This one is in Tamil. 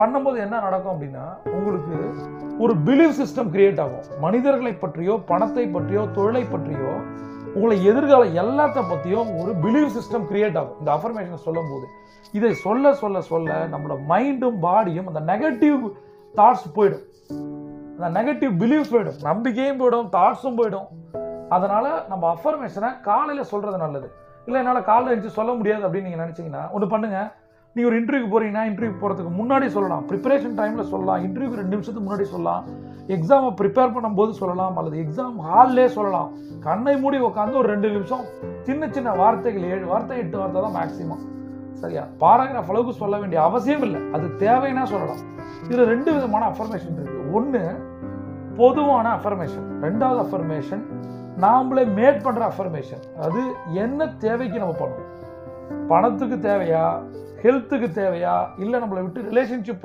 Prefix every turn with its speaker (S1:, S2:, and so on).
S1: பண்ணும்போது என்ன நடக்கும் அப்படின்னா உங்களுக்கு ஒரு பிலீவ் சிஸ்டம் கிரியேட் ஆகும். மனிதர்களை பற்றியோ பணத்தை பற்றியோ தொழிலை பற்றியோ உங்களை எதிர்கால எல்லாத்த பற்றியும் ஒரு பிலீவ் சிஸ்டம் கிரியேட் ஆகும். இந்த அஃபர்மேஷனை சொல்லும் போது இதை சொல்ல சொல்ல சொல்ல நம்மளோட மைண்டும் பாடியும் அந்த நெகட்டிவ் தாட்ஸ் போயிடும். அந்த நெகட்டிவ் பிலீவ்ஸ் போயிடும். நம்பிக்கையும் போயிடும் தாட்ஸும் போயிடும். அதனால நம்ம அஃபர்மேஷனை காலையில் சொல்கிறது நல்லது. இல்லை என்னால் காலையில் எழுந்து சொல்ல முடியாது அப்படின்னு நீங்கள் நினச்சிங்கன்னா ஒன்று பண்ணுங்கள் நீ ஒரு இன்டர்வியூக்கு போறீங்கன்னா இன்டர்வியூ போகிறதுக்கு முன்னாடி சொல்லலாம். ப்ரிப்பரேஷன் டைமில் சொல்லலாம். இன்டர்வியூ ரெண்டு நிமிஷத்துக்கு முன்னாடி சொல்லலாம். எக்ஸாமை ப்ரிப்பேர் பண்ணும்போது சொல்லலாம் அல்லது எக்ஸாம் ஹால்லே சொல்லலாம். கண்ணை மூடி உட்காந்து ஒரு ரெண்டு நிமிஷம் சின்ன சின்ன வார்த்தைகள் ஏழு வார்த்தை எட்டு வார்த்தை தான் மேக்ஸிமம் சரியா? பாராகிராஃப் அளவுக்கு சொல்ல வேண்டிய அவசியம் இல்லை. அது தேவைன்னா சொல்லலாம். இதில் ரெண்டு விதமான அஃபர்மேஷன் இருக்குது ஒன்று பொதுவான அஃபர்மேஷன் ரெண்டாவது அஃபர்மேஷன் நாமளே மேட் பண்ணுற அஃபர்மேஷன் அது என்ன தேவைக்கு நம்ம பண்ணணும்? பணத்துக்கு தேவையா? ஹெல்த்துக்கு தேவையா? இல்லை நம்மளை விட்டு ரிலேஷன்ஷிப்